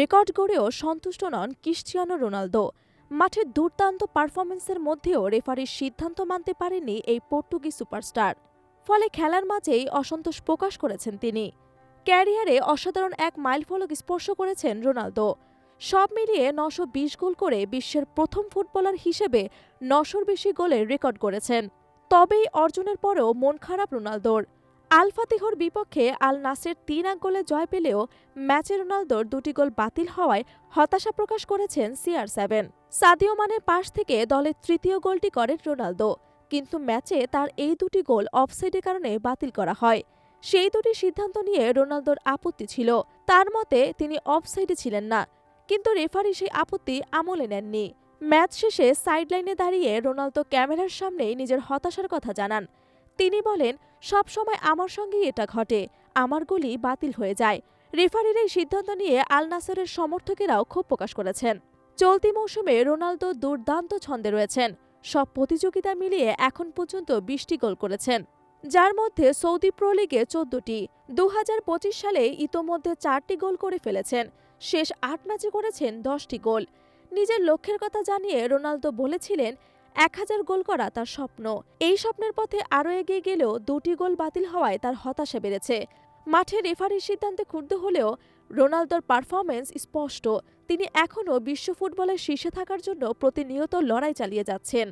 Record গড়েও সন্তুষ্ট নন Cristiano Ronaldo. মাঠের দুর্দান্ত পারফরমেন্সের মধ্যেও রেফারির সিদ্ধান্ত মানতে পারেননি এই পর্তুগিজ সুপারস্টার। ফলে খেলার মাঝেই অসন্তোষ প্রকাশ করেছেন তিনি। ক্যারিয়ারে অসাধারণ এক মাইলফলক স্পর্শ করেছেন রোনালদো। সব মিলিয়ে নশো বিশ গোল করে বিশ্বের প্রথম ফুটবলার হিসেবে নশোর বেশি গোলের রেকর্ড করেছেন। তবেই অর্জনের পরেও মন খারাপ রোনালদোর। আলফাতিহর বিপক্ষে আল নাসের তিন এক গোলে জয় পেলেও ম্যাচে রোনালদোর দুটি গোল বাতিল হওয়ায় হতাশা প্রকাশ করেছেন সিআর সেভেন। সাদিও মানের পাশ থেকে দলের তৃতীয় গোলটি করেন রোনালদো, কিন্তু ম্যাচে তার এই দুটি গোল অফসাইডের কারণে বাতিল করা হয়। সেই দুটি সিদ্ধান্ত নিয়ে রোনালদোর আপত্তি ছিল। তার মতে, তিনি অফসাইডে ছিলেন না, কিন্তু রেফারি সেই আপত্তি আমলে নেননি। ম্যাচ শেষে সাইডলাইনে দাঁড়িয়ে রোনালদো ক্যামেরার সামনেই নিজের হতাশার কথা জানান। তিনি বলেন, সব সময় আমার সঙ্গেই এটা ঘটে। আমার গোলই বাতিল হয়ে যায়। রেফারির এই সিদ্ধান্ত নিয়ে আল নাসেরের সমর্থকেরাও ক্ষোভ প্রকাশ করেছেন। চলতি মৌসুমে রোনালদো দুর্দান্ত ছন্দে রয়েছেন। সব প্রতিযোগিতা মিলিয়ে এখন পর্যন্ত বিশটি গোল করেছেন, যার মধ্যে সৌদি প্রো লিগে চোদ্দটি। দু হাজার পঁচিশ সালে ইতোমধ্যে চারটি গোল করে ফেলেছেন। শেষ আট ম্যাচে করেছেন দশটি গোল। নিজের লক্ষ্যের কথা জানিয়ে রোনালদো বলেছিলেন এক হাজার গোল করা তার স্বপ্ন। এই স্বপ্নের পথে আরও এগিয়ে গেলেও দুটি গোল বাতিল হওয়ায় তার হতাশা বেড়েছে। মাঠে রেফারির সিদ্ধান্তে ক্ষুব্ধ হলেও রোনালদোর পারফরমেন্স স্পষ্ট। তিনি এখনও বিশ্ব ফুটবলের শীর্ষে থাকার জন্য প্রতিনিয়ত লড়াই চালিয়ে যাচ্ছেন।